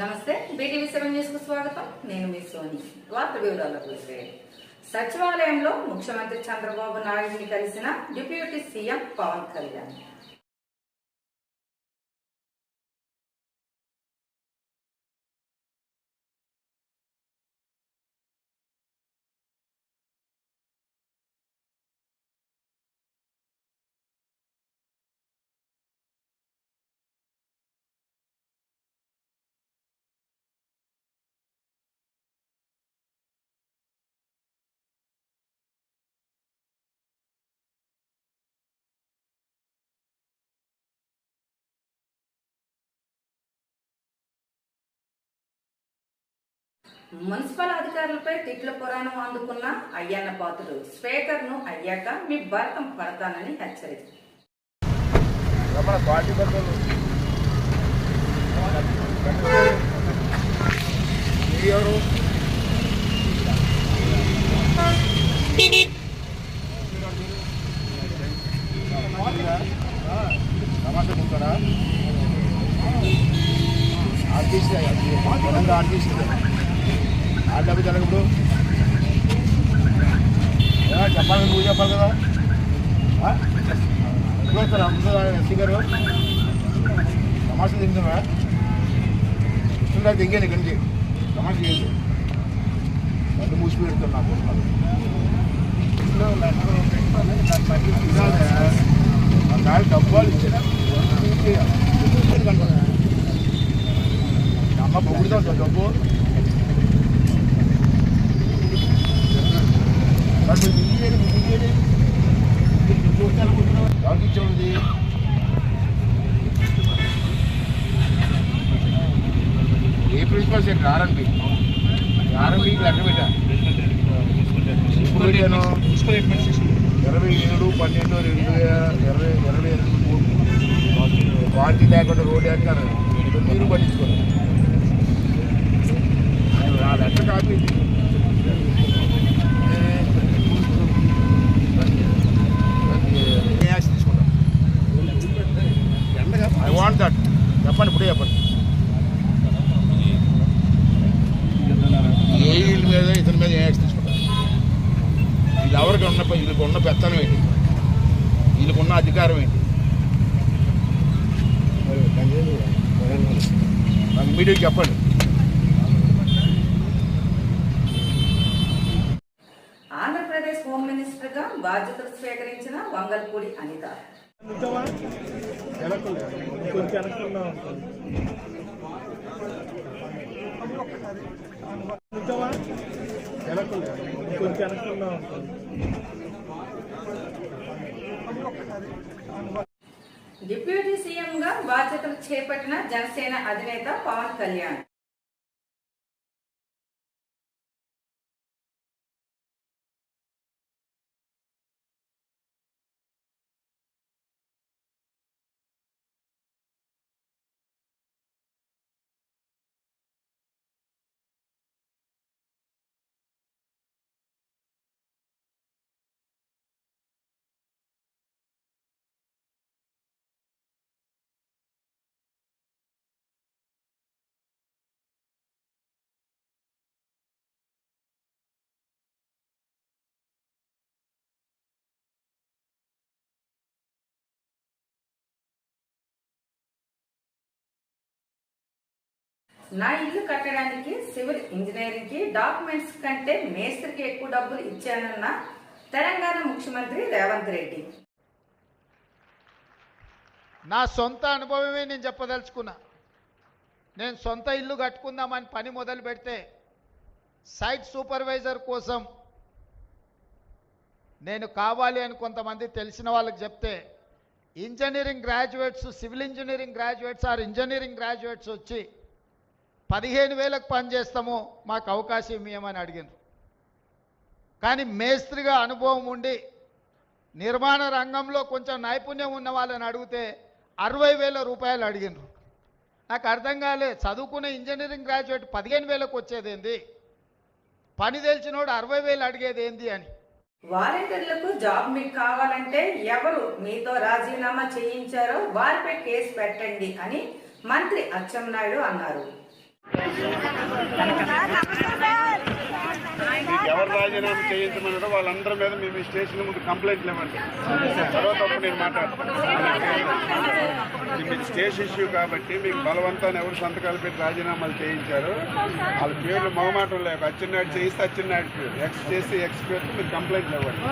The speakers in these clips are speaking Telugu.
నమస్తే బీటీవీ సెవెన్ న్యూస్కు స్వాగతం. నేను మీ సోని. వార్త వివరాలకు వెళ్తే సచివాలయంలో ముఖ్యమంత్రి చంద్రబాబు నాయుడిని కలిసిన deputy CM Pawan Kalyan. Municipal అధికారులపై తిట్ల పురాణం అందుకున్న అయ్యన్న పాత్రుడు స్పీకర్ను అయ్యాక మీ భర్తం పడతానని హెచ్చరించారు ఆర్టీసీ ఆర్టీసీ. ఆ డబ్బు జరగప్పుడు చెప్పాలి నువ్వు చెప్పాలి కదా ఆ? ఎప్పుడు వస్తారా ముందు ఎస్సీ గారు తమాషా దిగుతున్నా ఇస్తుందా దిగాను ఇక్కడి నుంచి తమాషా చేయదు కళ్ళు మూసి పెడుతున్నా నాకు నాకు డబ్బాలు ఇచ్చిన అమ్మ పొగుడుతా ఉంటుంది డబ్బు మరి మీరు దిగేది, మీరు ఎవరికి ఇచ్చేది ఏ ప్రిన్సిపల్ సార్ ఆర్ఎంపీ ఆర్ఎంపీకి లెక్క పెట్టాను ఇరవై ఏడు పన్నెండు రెండు వేల ఇరవై ఇరవై రెండు మూడు పార్టీ లేకుండా రోడ్డు వేస్తారు మీరు పట్టించుకోండి ఆ లెక్క కాపీ ఇది. ఏ యాక్షన్ తీసుకుంటాం ఐ వాంట్ దట్. చెప్పండి ఇప్పుడే చెప్పండి. ఏ వీళ్ళ మీద ఇతని మీద ఏ యాక్షన్ తీసుకుంటారు? వీళ్ళు ఎవరికి ఉన్న వీళ్ళకి ఉన్న పెత్తనం ఏంటి? వీళ్ళకున్న అధికారం ఏంటి? నాకు ఇమీడియట్ చెప్పండి. ఆంధ్రప్రదేశ్ హోమ్ మినిస్టర్గా బాధ్యతలు స్వీకరించిన వంగల్పూడి అనిత. డిప్యూటీ సీఎం గా బాధ్యతలు చేపట్టిన జనసేన అధినేత పవన్ కళ్యాణ్. నా ఇల్లు కట్టడానికి సివిల్ ఇంజనీరింగ్కి డాక్యుమెంట్స్ కంటే మేస్త్రికి ఎక్కువ డబ్బులు ఇచ్చానన్న తెలంగాణ ముఖ్యమంత్రి రేవంత్ రెడ్డి. నా సొంత అనుభవమే నేను చెప్పదలుచుకున్నా. నేను సొంత ఇల్లు కట్టుకుందామని పని మొదలు పెడితే సైట్ సూపర్వైజర్ కోసం నేను కావాలి అని కొంతమంది తెలిసిన వాళ్ళకి చెప్తే engineering graduates civil engineering graduates or engineering graduates వచ్చి పదిహేను వేలకు పనిచేస్తాము మాకు అవకాశం ఇవ్వమని అడిగింది కానీ మేస్త్రిగా అనుభవం ఉండి నిర్మాణ రంగంలో కొంచెం నైపుణ్యం ఉన్న వాళ్ళని అడిగితే అరవై వేల రూపాయలు అడిగినారు నాకు అర్థం కాలే చదువుకున్న ఇంజనీరింగ్ గ్రాడ్యుయేట్ పదిహేను వేలకు వచ్చేదేంది? పని తెలిసినోడు అరవై వేలు అడిగేదేంది అని. వాలంటీర్లకు జాబ్ మీకు కావాలంటే ఎవరు మీతో రాజీనామా చేయించారో వారిపై కేసు పెట్టండి అని మంత్రి అచ్చెన్నాయుడు అన్నారు. ఎవరు రాజీనామా చేయించమన్నారో వాళ్ళందరి మీద మేము ఈ స్టేషన్ ముందు కంప్లైంట్లు ఇవ్వండి తర్వాత అప్పుడు నేను మాట్లాడతాను మీకు స్టేషన్ ఇష్యూ కాబట్టి మీకు బలవంతాన్ని ఎవరు సంతకాలు పెట్టి రాజీనామాలు చేయించారు? వాళ్ళ పేర్లు మొహమాటం లేక అచ్చెన్నాడు చేయిస్తే అచ్చెన్నాడు పేరు. ఎక్స్ చేసి ఎక్స్ పేరుతో మీరు కంప్లైంట్లు ఇవ్వండి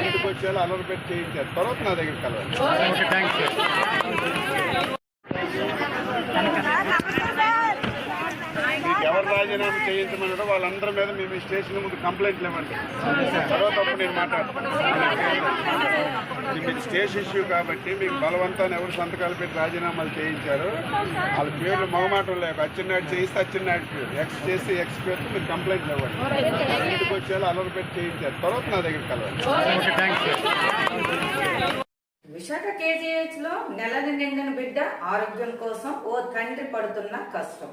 ఇంటికి వచ్చేలా అలర్ పెట్టి చేయించారు. తర్వాత నా దగ్గర కలవాలి మీకు ఎవరు రాజీనామా చేయించమన్నారో వాళ్ళందరి మీద మేము ఈ స్టేషన్ ముందు కంప్లైంట్లు ఇవ్వండి. తర్వాత అప్పుడు నేను మాట్లాడతాను. ఇది మీకు స్టేషన్ ఇష్యూ కాబట్టి మీకు బలవంతాన్ని ఎవరు సంతకాలు పెట్టి రాజీనామాలు చేయించారు. వాళ్ళ పేర్లు మొహమాటం లేక అచ్చెన్నాడు చేయిస్తే అచ్చెన్నాడు పేరు ఎక్స్ చేసి ఎక్స్ పేరుతో మీరు కంప్లైంట్లు ఇవ్వండి. ఇంటికి వచ్చేలా అలర్ పెట్టి చేయించారు? తర్వాత నా దగ్గర కలవాలి విశాఖ కేజీహెచ్లో నెలని నిండిన బిడ్డ ఆరోగ్యం కోసం ఓ తండ్రి పడుతున్న కష్టం.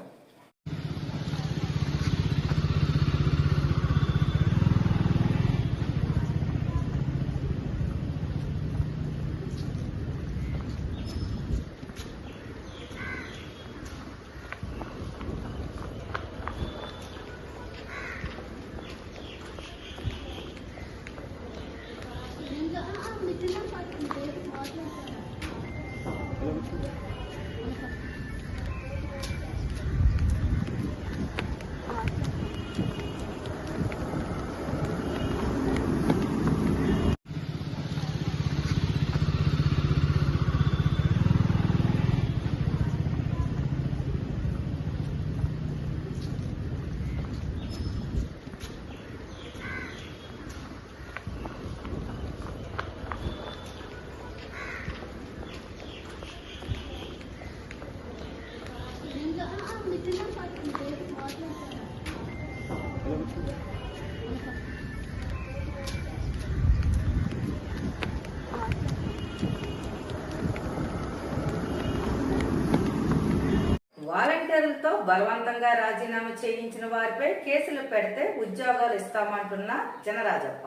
బలవంతంగా రాజీనామా చేయించిన వారిపై కేసులు పెడితే ఉద్యోగాలు ఇస్తామంటున్న జనరాజప్ప.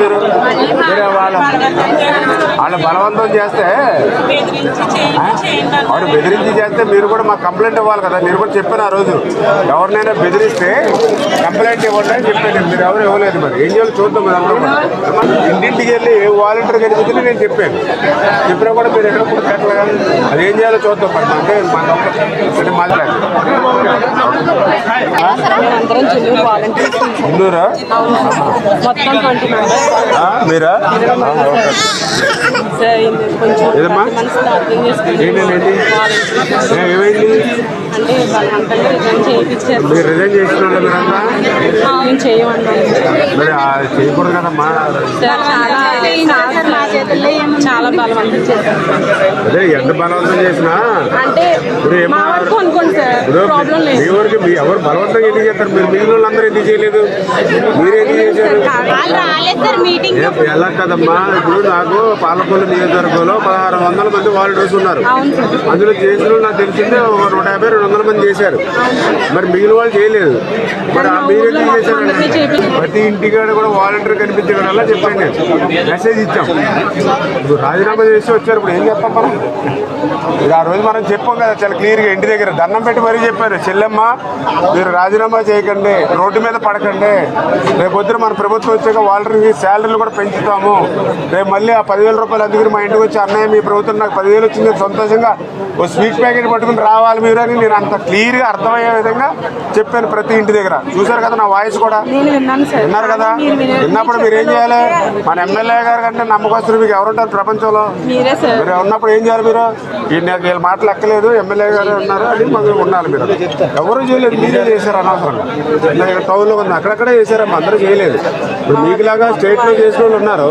మీరు? మీరు వాళ్ళ వాళ్ళు బలవంతం చేస్తే. ఆవిడ బెదిరించి చేస్తే మీరు కూడా మాకు కంప్లైంట్ ఇవ్వాలి కదా. నేను కూడా చెప్పాను ఆ రోజు. ఎవరినైనా బెదిరిస్తే కంప్లైంట్ ఇవ్వండి అని చెప్పాను. మీరు ఎవరు ఇవ్వలేదు మరి. ఏం చేయాలి చూద్దాం మరి అందరం. ఇంటింటికి వెళ్ళి వాలంటీర్ కనిపించింది నేను చెప్పాను. చెప్పినా కూడా మీరు ఎక్కడ కూడా అది ఏం చేయాలో చూద్దాం మరి. అంటే మన అంటే మాట్లాడి మేమందరం జున్ను వాలంటీర్స్. ముందూరా మొత్తం ట్వంటీ మెంబర్స్. మీరా? ఏదమ్మా? ఏమైంది? అంటే బలవంతంగా రిజైన్ చేయించారు మీరు రిజైన్ మేము చేయకూడదు కదమ్మా సార్ చాలా చాలా- చాలా బలవంతం చేశారు. అదే ఎంత బలవంతం చేసినా? అంటే ఇప్పుడు ఏమో- మా వరకు అనుకోండి సార్ ఇప్పుడు ప్రాబ్లం మీ లేదు. వరకు మీ ఎవరు బలవంతంగా ఎందుకు చేస్తారు? మీరు మిగిలిన వాళ్ళందరూ ఎందుకు చేయలేదు? మీరు ఎందుకు చేశారు? వాళ్ళు రాలేదు సార్ మీటింగ్ ఏ- ఎలా కదమ్మా? ఇప్పుడు నాకు పాలకొల్లు నియోజకవర్గంలో పదహారు వందల మంది వాలంటీర్స్ ఉన్నారు. అందులో చేసిన వాళ్ళు నాకు తెలిసిందే ఒక నూట యాభై రెండు వందల మంది చేశారు. మరి మిగిలిన వాళ్ళు చేయలేదు. మరి ఆ మీరు ఎందుకు చేశారు? ప్రతి ఇంటికాడ కూడా వాలంటీర్ కనిపించడం వల్ల చెప్పండి మెసేజ్ ఇచ్చాం. ఇప్పుడు రాజీనామా చేసి వచ్చారు. ఇప్పుడు ఏం చెప్పాం మనం? ఇప్పుడు ఆ రోజు మనం చెప్పాం కదా చాలా క్లియర్గా ఇంటి దగ్గర దండం పెట్టి మరీ చెప్పారు. చెల్లెమ్మ మీరు రాజీనామా చేయకండి రోడ్డు మీద పడకండి. రేపు పొద్దున మన ప్రభుత్వం వచ్చాక వాలంటీర్కి శాలరీలు కూడా పెంచుతాము. రేపు మళ్ళీ ఆ పదివేల రూపాయలు అందుకని మా ఇంటికి వచ్చి అన్నయ్య మీ ప్రభుత్వం నాకు పదివేలు వచ్చింది సంతోషంగా ఓ స్వీట్ ప్యాకెట్ పట్టుకుని రావాలి మీరు అని నేను అంత క్లియర్గా అర్థమయ్యే విధంగా చెప్పాను ప్రతి ఇంటి దగ్గర. చూశారు కదా నా వాయిస్ కూడా? విన్నారు కదా? విన్నప్పుడు మీరు ఏం చేయాలి? మన ఎమ్మెల్యే గారు కంటే నమ్మకస్తులు మీకు ఎవరుంటారు ప్రపంచంలో? మీరే మీరు ఉన్నప్పుడు ఏం చేయాలి మీరు? వీళ్ళ మాటలు ఎక్కలేదు ఎమ్మెల్యే గారు ఉన్నారు అని మాకు ఉండాలి మీరు. ఎవరు చేయలేదు మీరే చేశారు అనవసరంగా. ఇక్కడ టౌన్లో ఉంది అక్కడక్కడే చేశారమ్మా అందరూ చేయలేదు. ఇప్పుడు మీకులాగా స్టేట్లో చేసిన వాళ్ళు ఉన్నారు.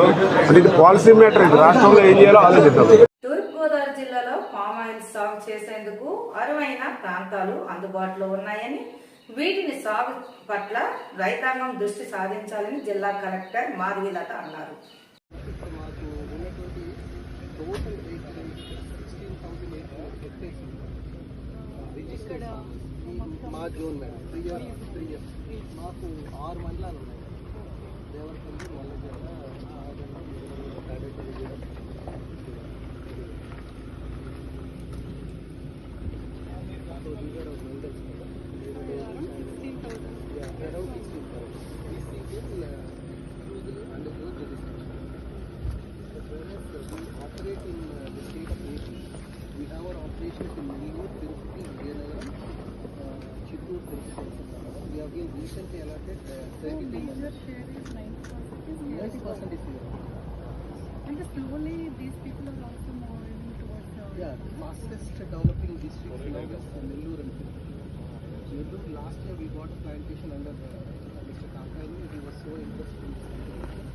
ఇది పాలసీ మ్యాటర్ ఇది రాష్ట్రంలో ఏం చేయాలో ఆలోచిద్దాం తూర్పుగోదావరి జిల్లాలో పామ్ ఆయిల్ సాగు సాగు చేసేందుకు అరువైన ప్రాంతాలు అందుబాటులో ఉన్నాయని వీటిని సాగు పట్ల రైతాంగం దృష్టి సాధించాలని జిల్లా కలెక్టర్ మాధవీలత అన్నారు. మా zone madam three years three years మాకు ఆరు మండలాలు ఉన్నాయి. Devarapalli Mallajalla So these are our mandals. Yeah, around 16,000. These people uh, usually undergo the restriction. But whereas uh, we operate in uh, the state of AP, we have our operations in Nellore, Tirupati, Vizianagaram, uh, Chittoor, Tirupati. We have been recently allotted uh, 32 months. 90% is here. And slowly these people are also Yeah, fastest developing district now is Nellore and. Nellore, last year we got a plantation under uh, Mr. Kakani. He was so interested in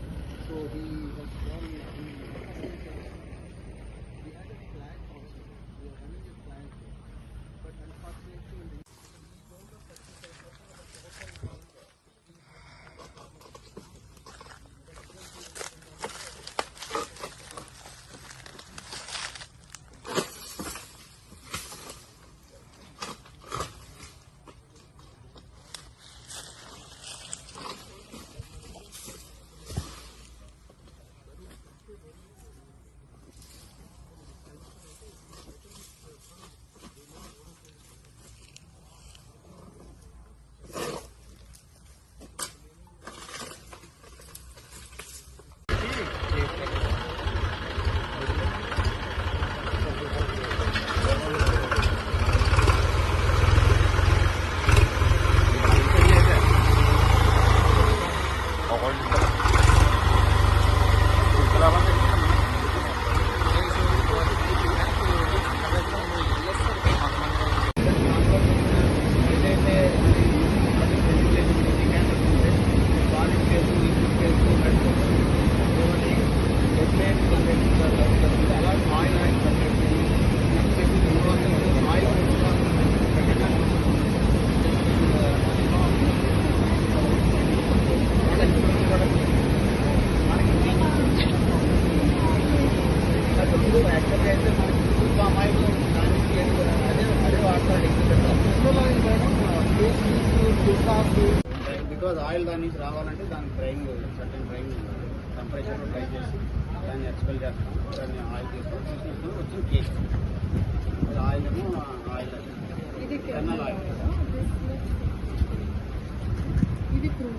వచ్చిన కేక్ ఆయిల్ ఏమో ఆయిల్ కెన్నల్ ఆయిల్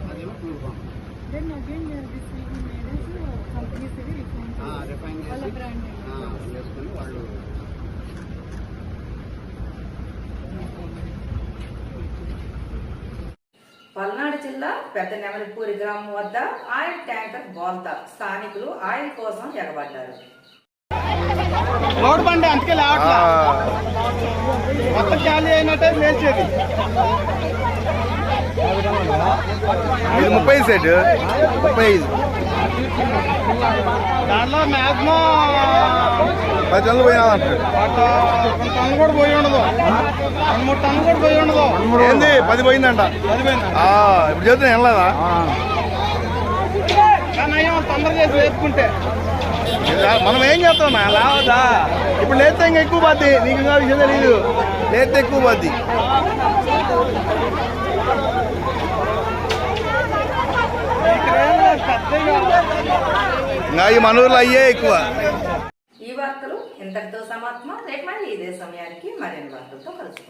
అదేమో ప్యూర్ ఫామ్ రిఫైన్ చేసి చేసుకొని వాళ్ళు పల్నాడు జిల్లా పెద్ద నెమలిపూరి గ్రామం వద్ద ఆయిల్ ట్యాంకర్ బోల్తా. స్థానికులు ఆయిల్ కోసం ఎగబడ్డారు. లోడ్ బండి అందుకే లేవట్లా. మొత్తం ఖాళీ అయినట్టే లేచేది ఇది ముప్పై సెట్. ముప్పై ఐదు. దాంట్లో మాక్సిమం పది టన్నులు పోయినా రెండు టన్ను కూడా పోయి ఉండదు. రెండు మూడు టన్ను కూడా పోయి ఉండదు. ఏంది? పది పోయిందంట. సరిపోయింది ఆ, ఇప్పుడు చెప్తున్నా కానీ అయ్యా తొందర చేసి వేసుకుంటే మనం ఏం చేస్తాం లేవదా ఇప్పుడు లేస్తే ఇంకా ఎక్కువ పద్ది. నీకు ఇంకా విషయం తెలియదు లేస్తే ఎక్కువ పద్ది. ఇంకా ఈ మనూర్లో అయ్యే ఎక్కువ. ఈ వార్తలు ఇంతటితో సమాప్తం రేపు మళ్ళీ ఇదే సమయానికి మరిన్ని వార్తలతో కలుసుకుందాం.